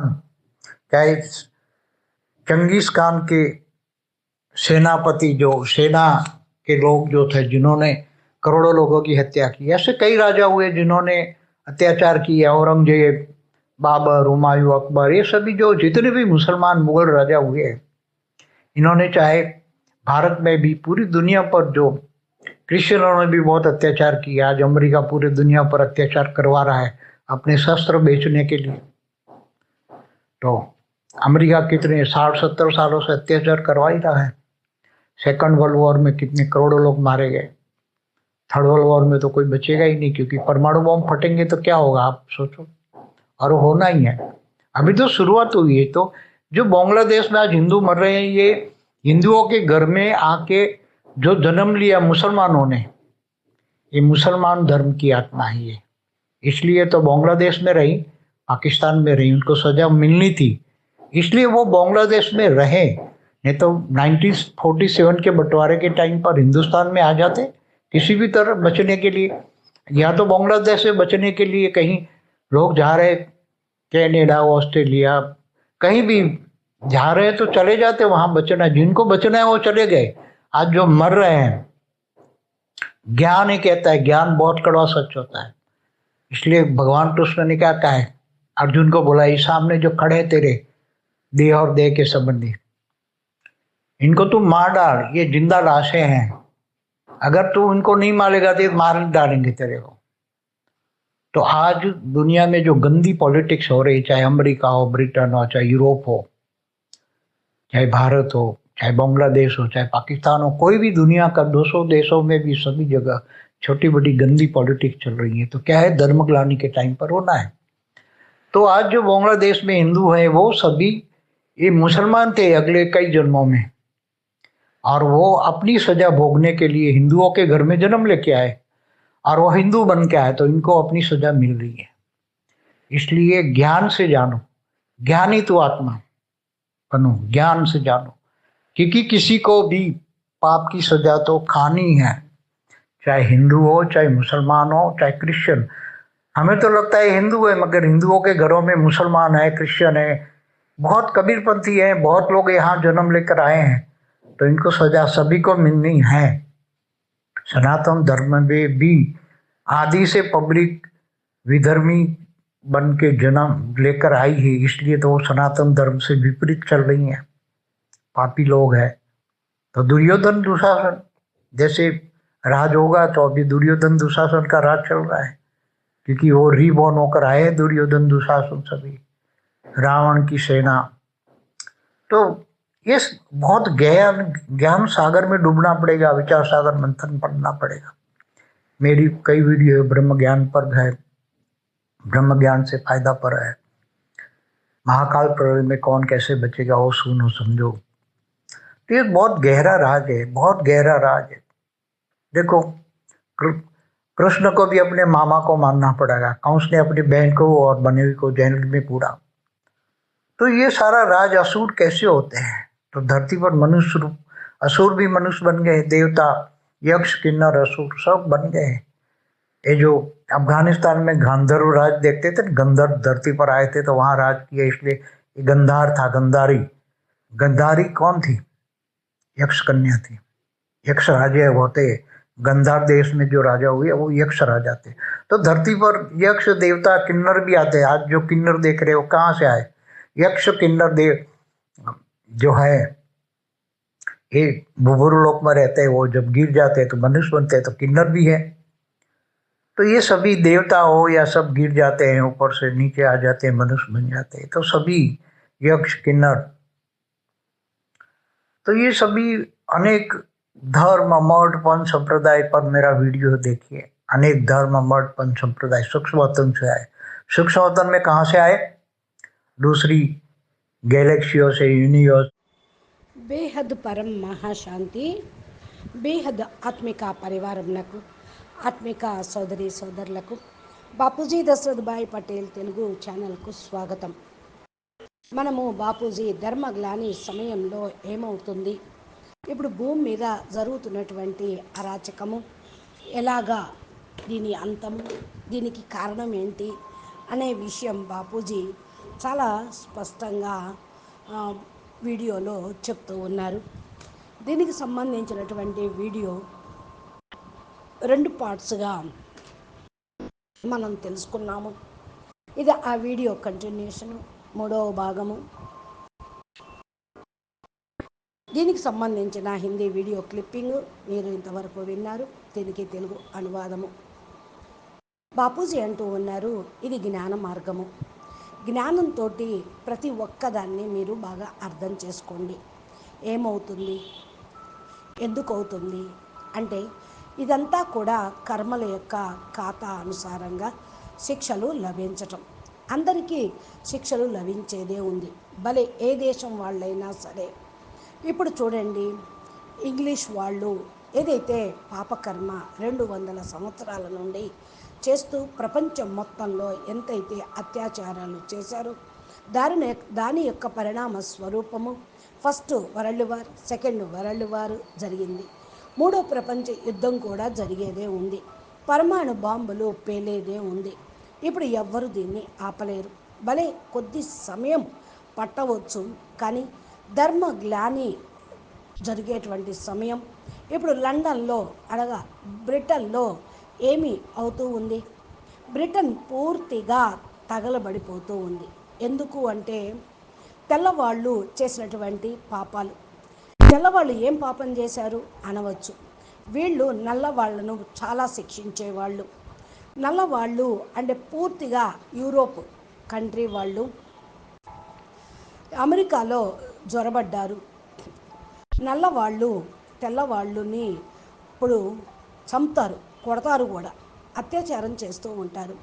क्या इस Genghis Khan के सेनापति जो, सेना के लोग जो थे, जिन्होंने करोड़ों लोगों की हत्या की, ऐसे कई राजा हुए जिन्होंने अत्याचार किया, औरंगज़ेब, बाबर, हुमायूं अकबर, ये सभी जो जितने भी मुसलमान मुगल राजा हुए इन्होंने चाहे भारत में भी पूरी दुनिया पर जो क्रिश्चियनों ने भी बहुत अत्याचार किया, आज अमेरिका पूरी दुनिया पर अत्याचार करवा रहा है अपने शस्त्र बेचने के लिए। तो अमेरिका कितने साठ, सत्तर सालों से अत्याचार करवा ही रहा है। सेकंड वर्ल्ड वॉर में कितने करोड़ों लोग मारे गए। थर्ड वर्ल्ड वॉर में तो कोई बचेगा ही नहीं, क्योंकि परमाणु बम फटेंगे तो क्या होगा, आप सोचो। और होना ही है। अभी तो शुरुआत हुई है तो जो बांग्लादेश में आज हिंदू मर रहे हैं, ये हिंदुओं के घर में आके जो जन्म लिया मुसलमानों ने, ये मुसलमान धर्म की आत्मा है ये इसलिए तो बांग्लादेश में रही पाकिस्तान में रही, उनको सजा मिलनी थी। इसलिए वो बांग्लादेश में रहे। नहीं तो 1947 के बंटवारे के टाइम पर हिंदुस्तान में आ जाते, किसी भी तरह बचने के लिए। या तो बांग्लादेश से बचने के लिए कहीं लोग जा रहे, कैनेडा, ऑस्ट्रेलिया, कहीं भी जा रहे तो चले जाते, वहाँ बचना। जिनको बचना है, वो चले गए। आज जो मर रहे हैं, ज्ञान ही कहता है, ज्ञान बहुत कड़वा सच होता है। इसलिए भगवान कृष्ण ने क्या कहा है? अर्जुन को बोला इस सामने जो खड़े तेरे, देह और देह के संबंधी, इनको तू मार डाल, ये ज़िंदा लाशें हैं। अगर तू इनको नहीं मारेगा तो मार डालेंगे तेरे को। तो आज दुनिया में जो गंदी पॉलिटिक्स हो रही, चाहे अमेरिका हो, ब्रिटेन हो, चाहे यूरोप हो, चाहे भारत हो, चाहे बांग्लादेश हो, चाहे पाकिस्तान हो, कोई भी दुनिया का 200 देशों में भी सभी जगह छोटी बड़ी गंदी पॉलिटिक्स चल रही है तो क्या है, धर्म ग्लानी के टाइम पर होना है। तो आज जो बांग्लादेश में हिंदू है, वो सभी ये मुसलमान थे अगले कई जन्मों में। और वो अपनी सजा भोगने के लिए हिंदुओं के घर में जन्म लेके आए और वो हिंदू बन के आए तो इनको अपनी सजा मिल रही है। इसलिए ज्ञान से जानो ज्ञानी तो आत्मा बनो, ज्ञान से जानो। क्योंकि किसी को भी पाप की सजा तो खानी है, चाहे हिंदू हो, चाहे मुसलमान हो, चाहे क्रिश्चियन। हमें तो लगता है हिंदू है, मगर हिंदुओं के घरों में मुसलमान है, क्रिश्चियन है। बहुत कबीरपंथी है, बहुत लोग यहाँ जन्म लेकर आए हैं तो इनको सजा सभी को मिलनी है। सनातन धर्म में भी आदि से पब्लिक विधर्मी बन के जन्म लेकर आई है, इसलिए तो वो सनातन धर्म से विपरीत चल रही हैं। पापी लोग हैं। तो दुर्योधन दुशासन, जैसे राज होगा तो अभी दुर्योधन दुशासन का राज चल रहा है। क्योंकि वो रीबॉर्न होकर आए दुर्योधन, दुशासन सभी, रावण की सेना। तो ये बहुत ज्ञान ज्ञान सागर में डूबना पड़ेगा, विचार सागर मंथन पढ़ना पड़ेगा। मेरी कई वीडियो है, ब्रह्म ज्ञान पर है, ब्रह्म ज्ञान से फ़ायदा पर है। महाकाल प्रलय में कौन कैसे बचेगा, वो सुनो, समझो। तो ये बहुत गहरा राज है, बहुत गहरा राज है। देखो कृष्ण को भी अपने मामा को मानना पड़ेगा। कंस ने अपनी बहन को और बनेवी को जैन में पूरा। तो ये सारा राज असुर कैसे होते हैं? तो धरती पर मनुष्य रूप, असुर भी मनुष्य बन गए, देवता, यक्ष, किन्नर, असुर सब बन गए। ये जो अफ़गानिस्तान में गांधर्व राज देखते थे, गंधर्व धरती पर आए थे तो वहाँ राज किया, इसलिए गंधार था, गंधारी। गंधारी कौन थी? यक्ष कन्या थी। यक्ष राजे होते गंधार देश में जो राजा हुए, वो यक्ष राजा थे। तो धरती पर यक्ष देवता किन्नर भी आते हैं। आज जो किन्नर देख रहे हो, कहाँ से आए? यक्ष किन्नर देव जो है, ये बुबुरु लोक में रहते हैं, वो जब गिर जाते हैं तो मनुष्य बनते हैं तो किन्नर भी है। तो ये सभी देवता हो या सब गिर जाते हैं, ऊपर से नीचे आ जाते हैं, मनुष्य बन जाते हैं तो सभी यक्ष किन्नर। तो ये सभी अनेक धर्म मठ पंच संप्रदाय पर मेरा वीडियो देखिए अनेक धर्म मठ पंच संप्रदाय सूक्ष्म वतन से आए सूक्ष्म वतन में कहाँ से आए दूसरी गैलेक्सियों से यूनिवर्स బేహద్ పరం మహాశాంతి బేహద్ ఆత్మిక పరివారంలకు ఆత్మిక సోదరి సోదరులకు బాపూజీ దశరథ్ పటేల్ తెలుగు ఛానల్కు స్వాగతం మనము బాపూజీ ధర్మగ్లాని సమయంలో ఏమవుతుంది ఇప్పుడు భూమి మీద జరుగుతున్నటువంటి అరాచకము ఎలాగా దీని అంతం దీనికి కారణం ఏంటి అనే విషయం బాపూజీ చాలా స్పష్టంగా వీడియోలో చెప్తూ ఉన్నారు. దీనికి సంబంధించినటువంటి వీడియో రెండు పార్ట్స్గా మనం తెలుసుకున్నాము. ఇది ఆ వీడియో కంటిన్యూషన్ మూడవ భాగము. దీనికి సంబంధించిన హిందీ వీడియో క్లిప్పింగ్ మీరు ఇంతవరకు విన్నారు. దీనికి తెలుగు అనువాదము. బాపూజీ అంటూ ఉన్నారు ఇది జ్ఞాన మార్గము. జ్ఞానంతో ప్రతి ఒక్కదాన్ని మీరు బాగా అర్థం చేసుకోండి. ఏమవుతుంది? ఎందుకు అవుతుంది అంటే ఇదంతా కూడా కర్మల యొక్క ఖాతా అనుసారంగా శిక్షలు లభించటం. అందరికీ శిక్షలు లభించేదే ఉంది. భలే ఏ దేశం వాళ్ళైనా సరే. ఇప్పుడు చూడండి ఇంగ్లీష్ వాళ్ళు ఏదైతే పాపకర్మ రెండు వందల సంవత్సరాల నుండి చేస్తూ ప్రపంచం మొత్తంలో ఎంతైతే అత్యాచారాలు చేశారో దాని దాని యొక్క పరిణామ స్వరూపము first world war second world war జరిగింది. మూడో ప్రపంచ యుద్ధం కూడా జరిగేదే ఉంది. పరమాణు బాంబులు పేలేదే ఉంది. ఇప్పుడు ఎవ్వరు దీన్ని ఆపలేరు. భలే కొద్ది సమయం పట్టవచ్చు కానీ ధర్మ గ్లాని జరిగేటువంటి సమయం. ఇప్పుడు లండన్లో అనగా బ్రిటన్లో ఏమి అవుతూ ఉంది? బ్రిటన్ పూర్తిగా తగలబడిపోతూ ఉంది. ఎందుకు అంటే తెల్లవాళ్ళు చేసినటువంటి పాపాలు. తెల్లవాళ్ళు ఏం పాపం చేశారు? అనవచ్చు. వీళ్ళు నల్లవాళ్ళను చాలా శిక్షించేవాళ్ళు. నల్లవాళ్ళు అంటే పూర్తిగా యూరోప్ కంట్రీ వాళ్ళు. అమెరికాలో జ్వరబడ్డారు నల్లవాళ్ళు తెల్లవాళ్ళుని ఇప్పుడు చంపుతారు కొడతారు కూడా. అత్యాచారం చేస్తూ ఉంటారు.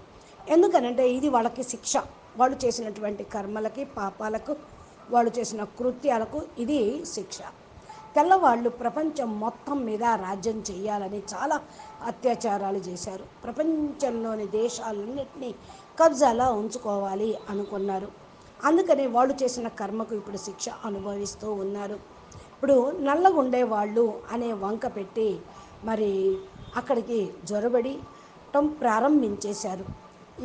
ఎందుకనంటే ఇది వాళ్ళకి శిక్ష. వాళ్ళు చేసినటువంటి కర్మలకి పాపాలకు వాళ్ళు చేసిన కృత్యాలకు ఇది శిక్ష. తెల్లవాళ్ళు ప్రపంచం మొత్తం మీద రాజ్యం చేయాలని చాలా అత్యాచారాలు చేశారు. ప్రపంచంలోని దేశాలన్నింటినీ కబ్జాలో ఉంచుకోవాలి అనుకున్నారు. అందుకని వాళ్ళు చేసిన కర్మకు ఇప్పుడు శిక్ష అనుభవిస్తూ ఉన్నారు. ఇప్పుడు నల్లగుండే వాళ్ళు అనే వంక పెట్టి మరి అక్కడికి జొరబడి ప్రారంభించేశారు.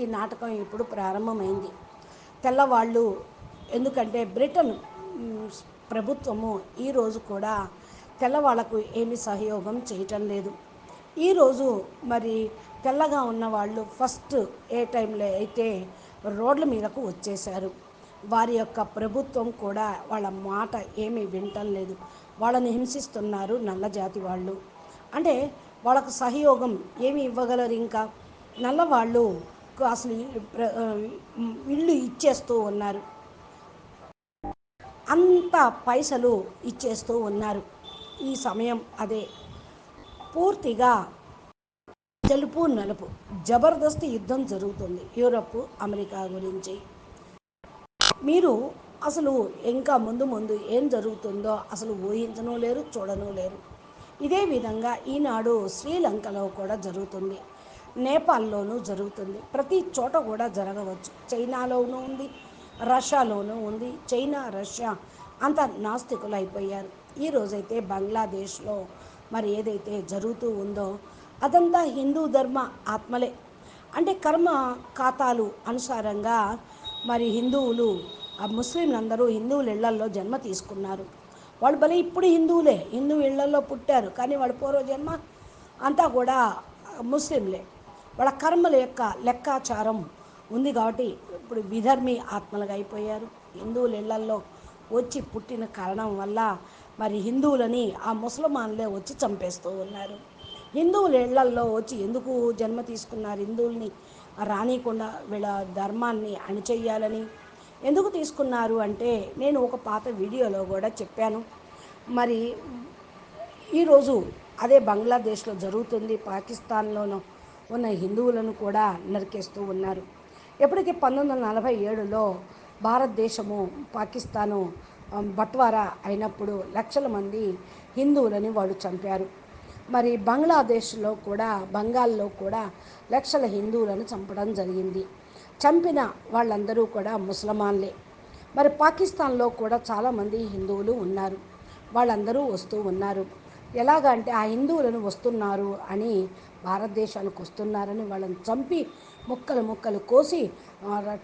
ఈ నాటకం ఇప్పుడు ప్రారంభమైంది. తెల్లవాళ్ళు ఎందుకంటే బ్రిటన్ ప్రభుత్వము ఈరోజు కూడా తెల్లవాళ్ళకు ఏమి సహయోగం చేయటం లేదు. ఈరోజు మరి తెల్లగా ఉన్న వాళ్ళు ఫస్ట్ ఏ టైంలో అయితే రోడ్ల మీదకు వచ్చేశారు. వారి యొక్క ప్రభుత్వం కూడా వాళ్ళ మాట ఏమీ వినటం లేదు. వాళ్ళని హింసిస్తున్నారు నల్ల జాతి వాళ్ళు. అంటే వాళ్ళకు సహయోగం ఏమి ఇవ్వగలరు ఇంకా? నల్లవాళ్ళు అసలు ప్ర- ఇల్లు ఇచ్చేస్తూ ఉన్నారు. అంత పైసలు ఇచ్చేస్తూ ఉన్నారు ఈ సమయం అదే. పూర్తిగా తెలుపు నలుపు జబర్దస్త్ యుద్ధం జరుగుతుంది యూరప్ అమెరికా గురించి. మీరు అసలు ఇంకా ముందు ముందు ఏం జరుగుతుందో అసలు ఊహించను లేరు చూడను లేరు. ఇదే విధంగా ఈనాడు శ్రీలంకలో కూడా జరుగుతుంది. నేపాల్లోనూ జరుగుతుంది. ప్రతి చోట కూడా జరగవచ్చు. చైనాలోనూ ఉంది రష్యాలోనూ ఉంది. చైనా రష్యా అంత నాస్తికులు అయిపోయారు ఈరోజైతే బంగ్లాదేశ్లో మరి ఏదైతే జరుగుతూ ఉందో అదంతా హిందూ ధర్మ ఆత్మలే. అంటే కర్మ ఖాతాలు అనుసారంగా మరి హిందువులు ఆ ముస్లింలందరూ హిందువుల ఇళ్ళల్లో జన్మ తీసుకున్నారు. వాళ్ళు భలే ఇప్పుడు హిందువులే హిందూ ఇళ్ళల్లో పుట్టారు కానీ వాళ్ళ పూర్వజన్మ అంతా కూడా ముస్లింలే. వాళ్ళ కర్మల యొక్క లెక్కాచారం ఉంది కాబట్టి ఇప్పుడు విధర్మి ఆత్మలుగా అయిపోయారు. హిందువుల ఇళ్ళల్లో వచ్చి పుట్టిన కారణం వల్ల మరి హిందువులని ఆ ముసల్మాన్లే వచ్చి చంపేస్తూ ఉన్నారు. హిందువుల ఇళ్ళల్లో వచ్చి ఎందుకు జన్మ తీసుకున్నారు హిందువుల్ని? రానియకుండా వీళ్ళ ధర్మాన్ని అణిచేయాలని ఎందుకు తీసుకున్నారు అంటే నేను ఒక పాత వీడియోలో కూడా చెప్పాను. మరి ఈరోజు అదే బంగ్లాదేశ్లో జరుగుతుంది. పాకిస్తాన్లోనూ ఉన్న హిందువులను కూడా నరికేస్తూ ఉన్నారు. ఎప్పటికీ పంతొమ్మిది వందల నలభై ఏడులో భారతదేశము పాకిస్తాను బట్వారా అయినప్పుడు లక్షల మంది హిందువులని వాళ్ళు చంపారు. మరి బంగ్లాదేశ్లో కూడా బంగాల్లో కూడా లక్షల హిందువులను చంపడం జరిగింది. చంపిన వాళ్ళందరూ కూడా ముసలమాన్లే. మరి పాకిస్తాన్లో కూడా చాలామంది హిందువులు ఉన్నారు. వాళ్ళందరూ వస్తూ ఉన్నారు. ఎలాగంటే ఆ హిందువులను వస్తున్నారు అని భారతదేశానికి వస్తున్నారని వాళ్ళని చంపి ముక్కలు ముక్కలు కోసి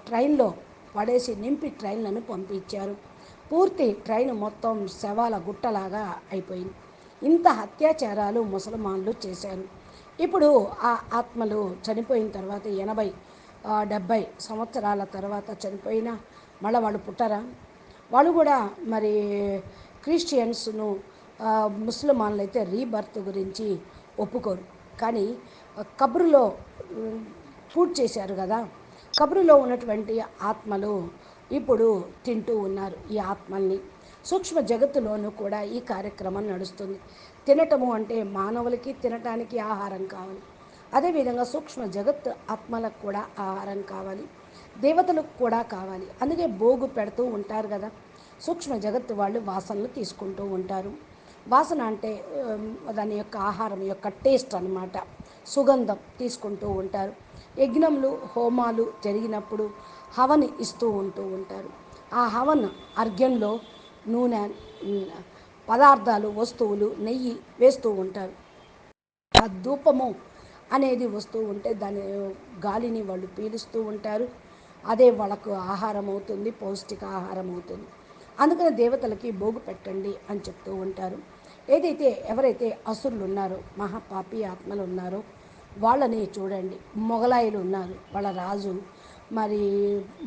ట్రైన్లో పడేసి నింపి ట్రైన్లను పంపించారు. పూర్తి ట్రైన్ మొత్తం శవాల గుట్టలాగా అయిపోయింది. ఇంత అత్యాచారాలు ముసల్మాన్లు చేశారు. ఇప్పుడు ఆ ఆత్మలు చనిపోయిన తర్వాత ఎనభై డెబ్భై సంవత్సరాల తర్వాత చనిపోయినా మళ్ళీ వాళ్ళు పుట్టరా? వాళ్ళు కూడా మరి క్రిస్టియన్స్ను ముస్లిమాన్లు అయితే రీబర్త్ గురించి ఒప్పుకోరు. కానీ కబురులో పూర్తి చేశారు కదా? కబురులో ఉన్నటువంటి ఆత్మలు ఇప్పుడు తింటూ ఉన్నారు ఈ ఆత్మల్ని. సూక్ష్మ జగత్తులోనూ కూడా ఈ కార్యక్రమం నడుస్తుంది. తినటము అంటే మానవులకి తినటానికి ఆహారం కావాలి. అదేవిధంగా సూక్ష్మ జగత్ ఆత్మలకు కూడా ఆహారం కావాలి. దేవతలకు కూడా కావాలి. అందుకే భోగు పెడుతూ ఉంటారు కదా. సూక్ష్మ జగత్తు వాళ్ళు వాసనలు తీసుకుంటూ ఉంటారు. వాసన అంటే దాని యొక్క ఆహారం యొక్క టేస్ట్ అన్నమాట. సుగంధం తీసుకుంటూ ఉంటారు. యజ్ఞములు హోమాలు జరిగినప్పుడు హవని ఇస్తూ ఉంటూ ఉంటారు. ఆ హవన్ అర్ఘ్యంలో నూనె పదార్థాలు వస్తువులు నెయ్యి వేస్తూ ఉంటారు. ఆ ధూపము అనేది వస్తూ ఉంటే దాని గాలిని వాళ్ళు పీలుస్తూ ఉంటారు. అదే వాళ్ళకు ఆహారం అవుతుంది పౌష్టిక ఆహారం అవుతుంది. అందుకని దేవతలకి భోగు పెట్టండి అని చెప్తూ ఉంటారు. ఏదైతే ఎవరైతే అసురులు ఉన్నారో మహాపాపి ఆత్మలు ఉన్నారో వాళ్ళని చూడండి. మొగలాయిలు ఉన్నారు వాళ్ళ రాజు. మరి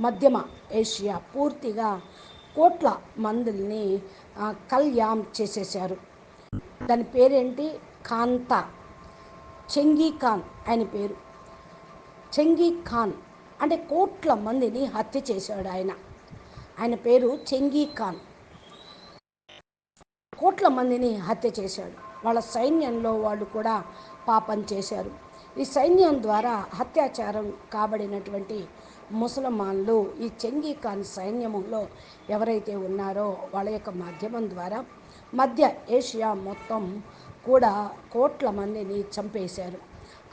మధ్యమ ఏషియా పూర్తిగా కోట్ల మందుల్ని కల్యాం చేసేసారు దాని పేరేంటి? కాంతా. చెంగీ ఖాన్ ఆయన పేరు. చెంగీ ఖాన్ అంటే కోట్ల మందిని హత్య చేశాడు ఆయన. ఆయన పేరు చెంగీ ఖాన్. కోట్ల మందిని హత్య చేశాడు. వాళ్ళ సైన్యంలో వాళ్ళు కూడా పాపం చేశారు. ఈ సైన్యం ద్వారా అత్యాచారం కాబడినటువంటి ముసలమాన్లు ఈ చెంగీ ఖాన్ సైన్యములో ఎవరైతే ఉన్నారో వాళ్ళ యొక్క మాధ్యమం ద్వారా మధ్య ఏషియా మొత్తం కూడా కోట్ల మందిని చంపేశారు.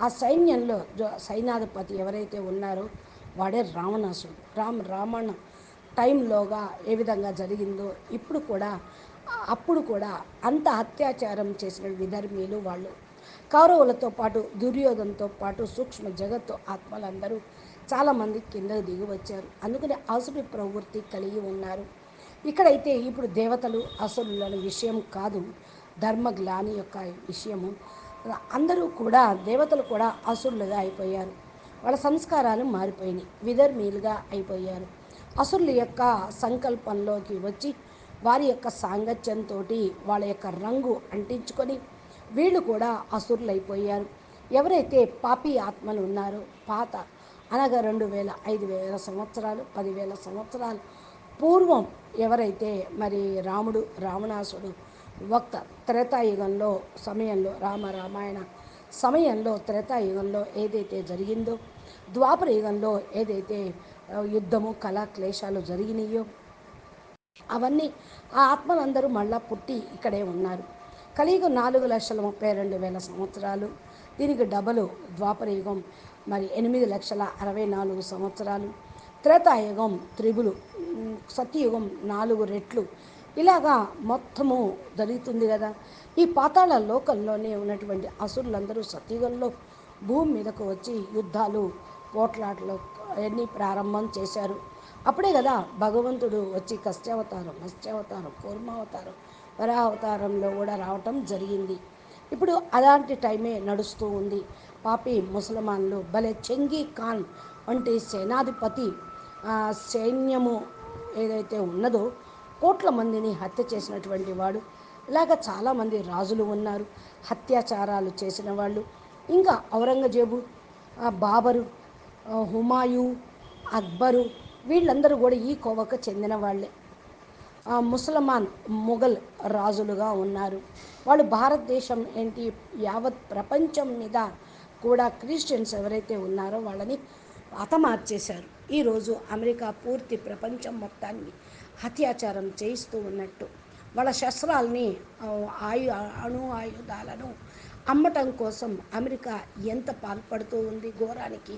ఆ సైన్యంలో సైనాధిపతి ఎవరైతే ఉన్నారో వాడే రావణాసుడు. రామ్ రావణ టైంలోగా ఏ విధంగా జరిగిందో ఇప్పుడు కూడా అప్పుడు కూడా అంత అత్యాచారం చేసిన విధర్మీలు వాళ్ళు కౌరవులతో పాటు దుర్యోధనతో పాటు సూక్ష్మ జగత్తు ఆత్మలందరూ చాలామంది కిందకు దిగి వచ్చారు అందుకని అసురు ప్రవృత్తి కలిగి ఉన్నారు. ఇక్కడైతే ఇప్పుడు దేవతలు అసురుల విషయం కాదు ధర్మగ్లాని యొక్క విషయము. అందరూ కూడా దేవతలు కూడా అసురులుగా అయిపోయారు. వాళ్ళ సంస్కారాలు మారిపోయినాయి. విధర్మీలుగా అయిపోయారు. అసురుల యొక్క సంకల్పంలోకి వచ్చి వారి యొక్క సాంగత్యంతో వాళ్ళ యొక్క రంగు అంటించుకొని వీళ్ళు కూడా అసురులైపోయారు. ఎవరైతే పాపి ఆత్మలు ఉన్నారో పాత అనగా రెండు వేల ఐదు వేల సంవత్సరాలు పదివేల సంవత్సరాలు పూర్వం ఎవరైతే మరి రాముడు రావణాసుడు వక్త త్రేతాయుగంలో సమయంలో రామ రామాయణ సమయంలో త్రేతాయుగంలో ఏదైతే జరిగిందో ద్వాపర యుగంలో ఏదైతే యుద్ధము కళా క్లేశాలు జరిగినాయో అవన్నీ ఆ ఆత్మలందరూ మళ్ళా పుట్టి ఇక్కడే ఉన్నారు. కలియుగం నాలుగు లక్షల ముప్పై రెండు వేల సంవత్సరాలు. దీనికి డబలు ద్వాపర యుగం మరి ఎనిమిది లక్షల అరవై నాలుగు సంవత్సరాలు. త్రేతాయుగం త్రిబులు ఉమ్, సత్యయుగం నాలుగు రెట్లు. ఇలాగా మొత్తము జరుగుతుంది కదా. ఈ పాతాళ లోకంలోనే ఉన్నటువంటి అసురులందరూ సత్యుగంలో భూమి మీదకు వచ్చి యుద్ధాలు పోట్లాటలు అన్నీ ప్రారంభం చేశారు. అప్పుడే కదా భగవంతుడు వచ్చి కష్టావతారం మత్స్యావతారం కూర్మావతారం వరావతారంలో కూడా రావటం జరిగింది. ఇప్పుడు అలాంటి టైమే నడుస్తూ ఉంది. పాపి ముసల్మాన్లు భలే చెంగీ ఖాన్ వంటి సేనాధిపతి సైన్యము ఏదైతే ఉన్నదో కోట్ల మందిని హత్య చేసినటువంటి వాడు. ఇలాగ చాలామంది రాజులు ఉన్నారు. హత్యాచారాలు చేసిన వాళ్ళు. ఇంకా ఔరంగజేబు బాబరు హుమాయూ హుమాయు అక్బరు వీళ్ళందరూ కూడా ఈ కోవకు చెందిన వాళ్ళే. ముసల్మాన్ మొఘల్ రాజులుగా ఉన్నారు. వాళ్ళు భారతదేశం ఏంటి యావత్ ప్రపంచం మీద కూడా క్రిస్టియన్స్ ఎవరైతే ఉన్నారో వాళ్ళని హతమార్చేశారు. ఈరోజు అమెరికా పూర్తి ప్రపంచం మొత్తాన్ని అత్యాచారం చేయిస్తూ ఉన్నట్టు. వాళ్ళ శస్త్రాల్ని ఆయు అణు ఆయుధాలను అమ్మటం కోసం అమెరికా ఎంత పాల్పడుతూ ఉంది ఘోరానికి?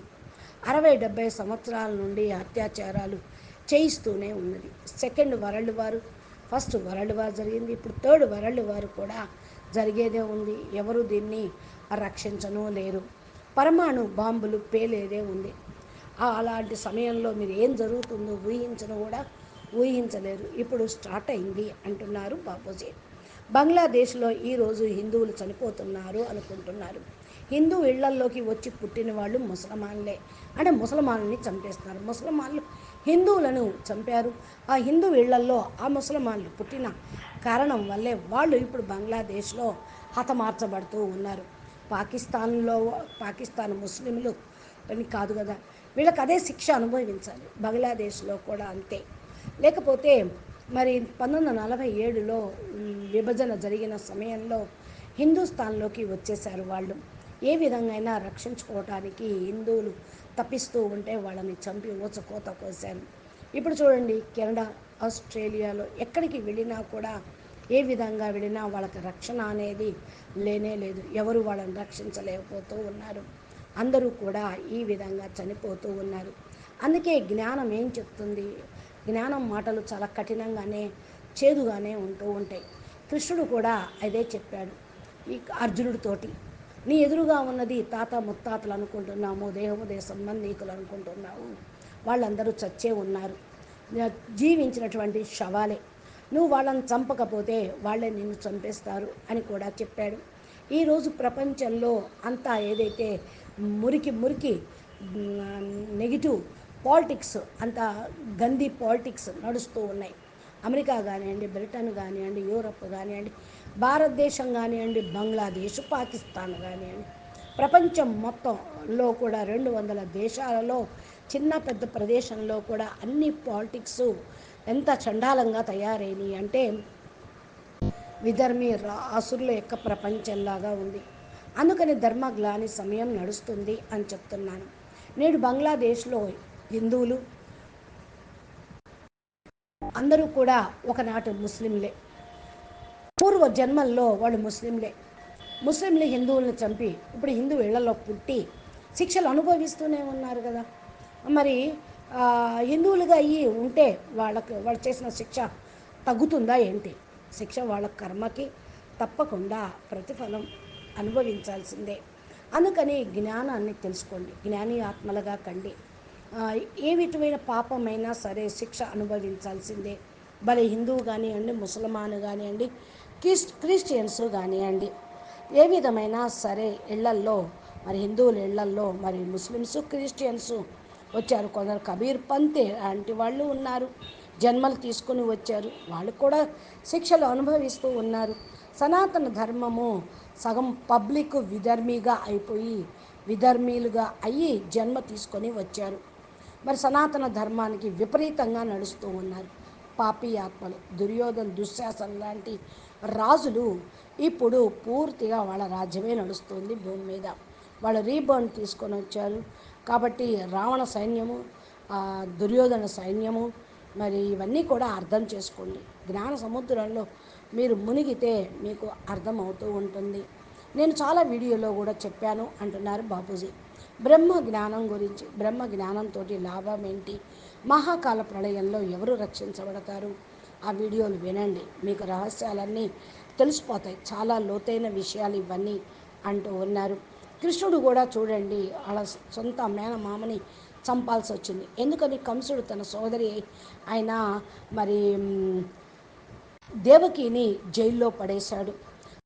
అరవై డెబ్బై సంవత్సరాల నుండి అత్యాచారాలు చేయిస్తూనే ఉన్నది. Second world war first world war జరిగింది. ఇప్పుడు థర్డ్ వరల్డ్ వార్ కూడా జరిగేదే ఉంది. ఎవరు దీన్ని రక్షించను లేరు. పరమాణు బాంబులు పేలేదే ఉంది. ఆ అలాంటి సమయంలో మీరు ఏం జరుగుతుందో ఊహించను కూడా ఊహించలేరు. ఇప్పుడు స్టార్ట్ అయింది అంటున్నారు బాపూజీ. బంగ్లాదేశ్లో ఈరోజు హిందువులు చనిపోతున్నారు అనుకుంటున్నారు. హిందూ ఇళ్ళల్లోకి వచ్చి పుట్టిన వాళ్ళు ముసల్మాన్లే. అంటే ముసల్మాన్ని చంపేస్తున్నారు ముసల్మాన్లు హిందువులను చంపారు. ఆ హిందూ ఇళ్ళల్లో ఆ ముసల్మాన్లు పుట్టిన కారణం వల్లే వాళ్ళు ఇప్పుడు బంగ్లాదేశ్లో హతమార్చబడుతూ ఉన్నారు. పాకిస్తాన్లో పాకిస్తాన్ ముస్లింలు అని కాదు కదా వీళ్ళకి అదే శిక్ష అనుభవించాలి. బంగ్లాదేశ్లో కూడా అంతే. లేకపోతే మరి పంతొమ్మిది వందల నలభై ఏడులో విభజన జరిగిన సమయంలో హిందుస్థాన్లోకి వచ్చేసారు వాళ్ళు. ఏ విధంగా అయినా రక్షించుకోవటానికి హిందువులు తప్పిస్తూ ఉంటే వాళ్ళని చంపి ఊచకోత కోసారు ఇప్పుడు చూడండి కెనడా ఆస్ట్రేలియాలో ఎక్కడికి వెళ్ళినా కూడా ఏ విధంగా వెళ్ళినా వాళ్ళకి రక్షణ అనేది లేనే లేదు. ఎవరు వాళ్ళని రక్షించలేకపోతూ ఉన్నారు. అందరూ కూడా ఈ విధంగా చనిపోతూ ఉన్నారు. అందుకే జ్ఞానం ఏం చెప్తుంది? జ్ఞానం మాటలు చాలా కఠినంగానే చేదుగానే ఉంటూ ఉంటాయి. కృష్ణుడు కూడా అదే చెప్పాడు. ఈ అర్జునుడితోటి నీ ఎదురుగా ఉన్నది తాత ముత్తాతలు అనుకుంటున్నాము దేహోదయ సంబంధీకులు అనుకుంటున్నావు వాళ్ళందరూ చచ్చే ఉన్నారు. జీవించినటువంటి శవాలే. నువ్వు వాళ్ళని చంపకపోతే వాళ్ళే నిన్ను చంపేస్తారు అని కూడా చెప్పాడు. ఈరోజు ప్రపంచంలో అంతా ఏదైతే మురికి మురికి నెగిటివ్ పాలిటిక్స్ అంత గంది పాలిటిక్స్ నడుస్తూ ఉన్నాయి. అమెరికా కానివ్వండి బ్రిటన్ కానివ్వండి యూరప్ కానివ్వండి భారతదేశం కానివ్వండి బంగ్లాదేశ్ పాకిస్తాన్ కానివ్వండి ప్రపంచం మొత్తంలో కూడా రెండు వందల దేశాలలో చిన్న పెద్ద ప్రదేశంలో కూడా అన్ని పాలిటిక్స్ ఎంత చండాలంగా తయారైనవి అంటే విధర్మి రా యొక్క ప్రపంచంలాగా ఉంది. అందుకని ధర్మగ్లాని సమయం నడుస్తుంది అని చెప్తున్నాను. నేడు బంగ్లాదేశ్లో హిందువులు అందరూ కూడా ఒకనాటి ముస్లింలే. పూర్వ జన్మల్లో వాళ్ళు ముస్లింలే. ముస్లింలు హిందువులను చంపి ఇప్పుడు హిందూ ఇళ్ళలో పుట్టి శిక్షలు అనుభవిస్తూనే ఉన్నారు కదా. మరి హిందువులుగా అయ్యి ఉంటే వాళ్ళకు వాళ్ళు చేసిన శిక్ష తగ్గుతుందా ఏంటి? శిక్ష వాళ్ళ కర్మకి తప్పకుండా ప్రతిఫలం అనుభవించాల్సిందే. అందుకని జ్ఞానాన్ని తెలుసుకోండి జ్ఞాని ఆత్మలుగా కండి. ఏ విధమైన పాపమైనా సరే శిక్ష అనుభవించాల్సిందే. మరి హిందువు కానివ్వండి ముసల్మాన్ కానివ్వండి క్రిస్ క్రిస్టియన్స్ కానివ్వండి ఏ విధమైన సరే ఇళ్ళల్లో మరి హిందువుల ఇళ్ళల్లో మరి ముస్లిమ్స్ క్రిస్టియన్స్ వచ్చారు. కొందరు కబీర్ పంతే లాంటి వాళ్ళు ఉన్నారు. జన్మలు తీసుకుని వచ్చారు. వాళ్ళు కూడా శిక్షలు అనుభవిస్తూ ఉన్నారు. సనాతన ధర్మము సగం పబ్లిక్ విధర్మిగా అయిపోయి విధర్మీలుగా అయ్యి జన్మ తీసుకొని వచ్చారు. మరి సనాతన ధర్మానికి విపరీతంగా నడుస్తూ ఉన్నారు. పాపి ఆత్మలు దుర్యోధన్ దుశ్శాసన లాంటి రాజులు ఇప్పుడు పూర్తిగా వాళ్ళ రాజ్యమే నడుస్తుంది భూమి మీద. వాళ్ళు రీబర్న్ తీసుకొని వచ్చారు. కాబట్టి రావణ సైన్యము దుర్యోధన సైన్యము మరి ఇవన్నీ కూడా అర్థం చేసుకోండి. జ్ఞాన సముద్రంలో మీరు మునిగితే మీకు అర్థమవుతూ ఉంటుంది. నేను చాలా వీడియోలో కూడా చెప్పాను అంటున్నారు బాపూజీ. బ్రహ్మ జ్ఞానం గురించి బ్రహ్మ జ్ఞానంతో లాభం ఏంటి? మహాకాల ప్రళయంలో ఎవరు రక్షించబడతారు? ఆ వీడియోలు వినండి. మీకు రహస్యాలన్నీ తెలిసిపోతాయి. చాలా లోతైన విషయాలు ఇవన్నీ అంటూ ఉన్నారు. కృష్ణుడు కూడా చూడండి వాళ్ళ సొంత మేనమామని చంపాల్సి వచ్చింది. ఎందుకని? కంసుడు తన సోదరి ఆయన మరి దేవకిని జైల్లో పడేశాడు.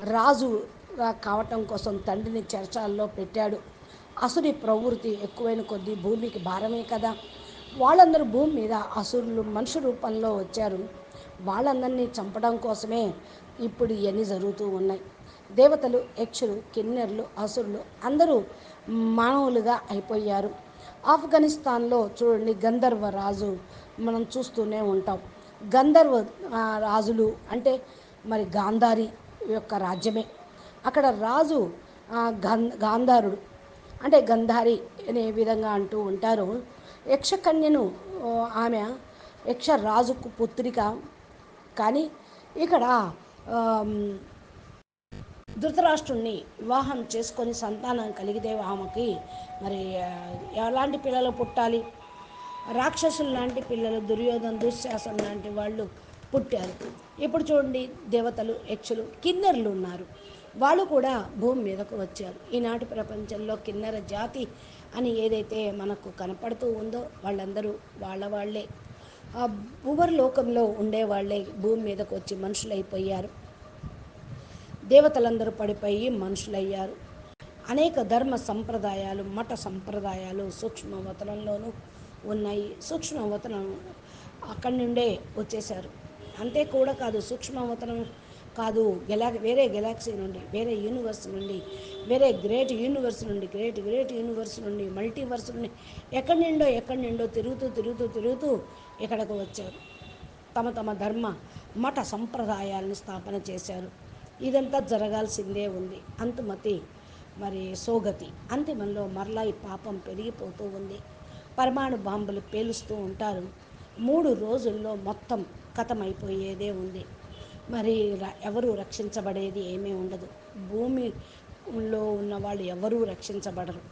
రాజు కావటం కోసం తండ్రిని చర్చల్లో పెట్టాడు. అసురి ప్రవృత్తి ఎక్కువైన కొద్దీ భూమికి భారమే కదా. వాళ్ళందరూ భూమి మీద అసురులు మనుషు రూపంలో వచ్చారు. వాళ్ళందరినీ చంపడం కోసమే ఇప్పుడు ఇవన్నీ జరుగుతూ ఉన్నాయి. దేవతలు యక్షులు కిన్నెర్లు అసురులు అందరూ మానవులుగా అయిపోయారు. ఆఫ్ఘనిస్తాన్లో చూడండి గంధర్వ రాజు మనం చూస్తూనే ఉంటాం. గంధర్వ రాజులు అంటే మరి గాంధారి యొక్క రాజ్యమే. అక్కడ రాజు గం గాంధారుడు అంటే గంధారి అనే విధంగా అంటూ ఉంటారు. యక్షకన్యను ఆమె యక్షరాజుకు పుత్రిక. కానీ ఇక్కడ ధృతరాష్ట్రుణ్ణి వివాహం చేసుకొని సంతానం కలిగితే ఆమెకి మరి ఎలాంటి పిల్లలు పుట్టాలి? రాక్షసులు లాంటి పిల్లలు దుర్యోధన దుశ్శాసన లాంటి వాళ్ళు పుట్టారు. ఇప్పుడు చూడండి దేవతలు యక్షులు కిన్నెర్లు ఉన్నారు. వాళ్ళు కూడా భూమి మీదకు వచ్చారు. ఈనాటి ప్రపంచంలో కిన్నెర జాతి అని ఏదైతే మనకు కనపడుతూ ఉందో వాళ్ళందరూ వాళ్ళ వాళ్ళే. ఆ భూవర్లోకంలో ఉండేవాళ్ళే భూమి మీదకు వచ్చి మనుషులైపోయారు. దేవతలందరూ పడిపోయి మనుషులయ్యారు. అనేక ధర్మ సంప్రదాయాలు మఠ సంప్రదాయాలు సూక్ష్మవతనంలోనూ ఉన్నాయి. సూక్ష్మవతనం అక్కడి నుండే వచ్చేసారు అంతే కూడా కాదు సూక్ష్మవతనం కాదు గెలా వేరే గెలాక్సీ నుండి వేరే యూనివర్స్ నుండి వేరే గ్రేట్ యూనివర్స్ నుండి గ్రేట్ గ్రేట్ యూనివర్స్ నుండి మల్టీవర్స్ నుండి ఎక్కడి నుండో ఎక్కడి నుండో తిరుగుతూ తిరుగుతూ తిరుగుతూ ఇక్కడకు వచ్చారు. తమ తమ ధర్మ మఠ సంప్రదాయాలను స్థాపన చేశారు. ఇదంతా జరగాల్సిందే ఉంది. అంతమతి మరి సోగతి. అంతిమంలో మరలా ఈ పాపం పెరిగిపోతూ ఉంది. పరమాణు బాంబులు పేలుస్తూ ఉంటారు. మూడు రోజుల్లో మొత్తం కథమైపోయేదే ఉంది. మరి ఎవరు రక్షించబడేది ఏమీ ఉండదు. భూమిలో ఉన్న వాళ్ళు ఎవరూ రక్షించబడరు.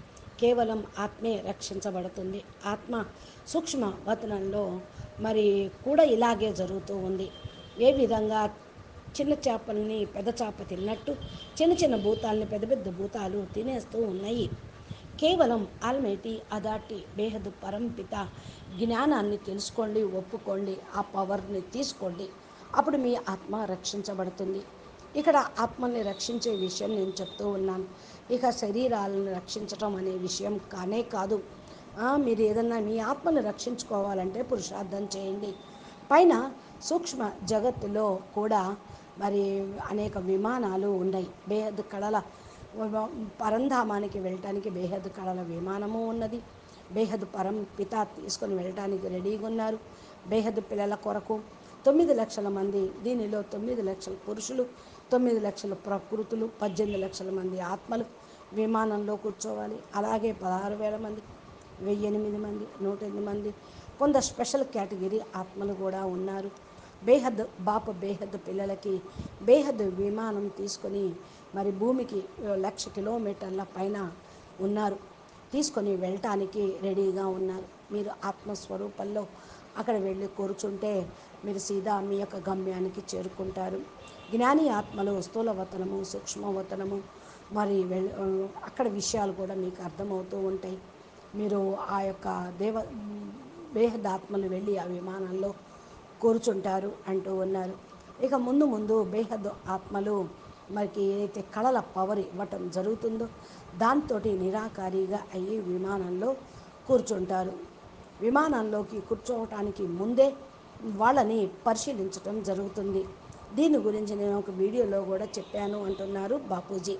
కేవలం ఆత్మే రక్షించబడుతుంది. ఆత్మ సూక్ష్మ వతనంలో మరి కూడా ఇలాగే జరుగుతూ ఉంది. ఏ విధంగా చిన్న చేపల్ని పెద్ద చేప తిన్నట్టు చిన్న చిన్న భూతాలని పెద్ద పెద్ద భూతాలు తినేస్తూ ఉన్నాయి. కేవలం ఆల్మేటి అదాటి బేహదు పరంపిత జ్ఞానాన్ని తెలుసుకోండి ఒప్పుకోండి ఆ పవర్ని తీసుకోండి. అప్పుడు మీ ఆత్మ రక్షించబడుతుంది. ఇక్కడ ఆత్మని రక్షించే విషయం నేను చెప్తూ ఉన్నాను. ఇక శరీరాలను రక్షించటం అనే విషయం కానే కాదు. మీరు ఏదన్నా మీ ఆత్మను రక్షించుకోవాలంటే పురుషార్థం చేయండి. పైన సూక్ష్మ జగత్తులో కూడా మరి అనేక విమానాలు ఉన్నాయి. బేహద్ కళల పరంధామానికి వెళ్ళటానికి బేహద్ కళల విమానము ఉన్నది. బేహద్ పరం పిత తీసుకొని వెళ్ళటానికి రెడీగా ఉన్నారు. బేహద్ పిల్లల కొరకు తొమ్మిది లక్షల మంది దీనిలో తొమ్మిది లక్షల పురుషులు తొమ్మిది లక్షల ప్రకృతులు పద్దెనిమిది లక్షల మంది ఆత్మలు విమానంలో కూర్చోవాలి. అలాగే పదహారు వేల మంది వెయ్యి ఎనిమిది మంది నూట ఎనిమిది మంది కొందరు స్పెషల్ కేటగిరీ ఆత్మలు కూడా ఉన్నారు. బేహద్ బాప బేహద్ పిల్లలకి బేహద్ విమానం తీసుకొని మరి భూమికి లక్ష కిలోమీటర్ల పైన ఉన్నారు. తీసుకొని వెళ్ళటానికి రెడీగా ఉన్నారు. మీరు ఆత్మస్వరూపంలో అక్కడ వెళ్ళి కూర్చుంటే మీరు సీదా మీ యొక్క గమ్యానికి చేరుకుంటారు. జ్ఞాని ఆత్మలు స్థూలవతనము సూక్ష్మవతనము మరి వెళ్ళ అక్కడ విషయాలు కూడా మీకు అర్థమవుతూ ఉంటాయి. మీరు ఆ యొక్క దేవ బేహదాత్మలు వెళ్ళి ఆ విమానంలో కూర్చుంటారు అంటూ ఉన్నారు. ఇక ముందు ముందు బేహద్ ఆత్మలు మనకి ఏదైతే కళల పవర్ ఇవ్వటం జరుగుతుందో దాంతో నిరాకారిగా అయ్యి విమానంలో కూర్చుంటారు. విమానంలోకి కూర్చోవటానికి ముందే వాళ్ళని పరిశీలించడం జరుగుతుంది. దీని గురించి నేను ఒక వీడియోలో కూడా చెప్పాను అంటున్నారు బాపూజీ.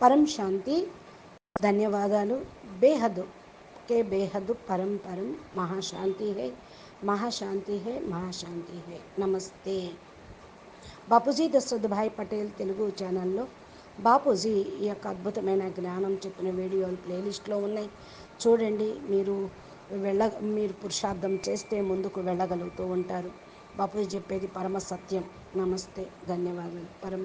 పరం శాంతి ధన్యవాదాలు. బేహద్ కే బేహద్ పరం పరం. మహాశాంతి హే. మహాశాంతి హే. మహాశాంతి హే. నమస్తే. బాపూజీ దశరథ్ భాయ్ పటేల్ తెలుగు ఛానల్లో బాపూజీ ఈ యొక్క అద్భుతమైన జ్ఞానం చెప్పిన వీడియోలు ప్లేలిస్ట్లో ఉన్నాయి. చూడండి మీరు వెళ్ళ మీరు పురుషార్థం చేస్తే ముందుకు వెళ్ళగలుగుతూ ఉంటారు. బాపూజీ చెప్పేది పరమ సత్యం. నమస్తే ధన్యవాదాలు. పరమ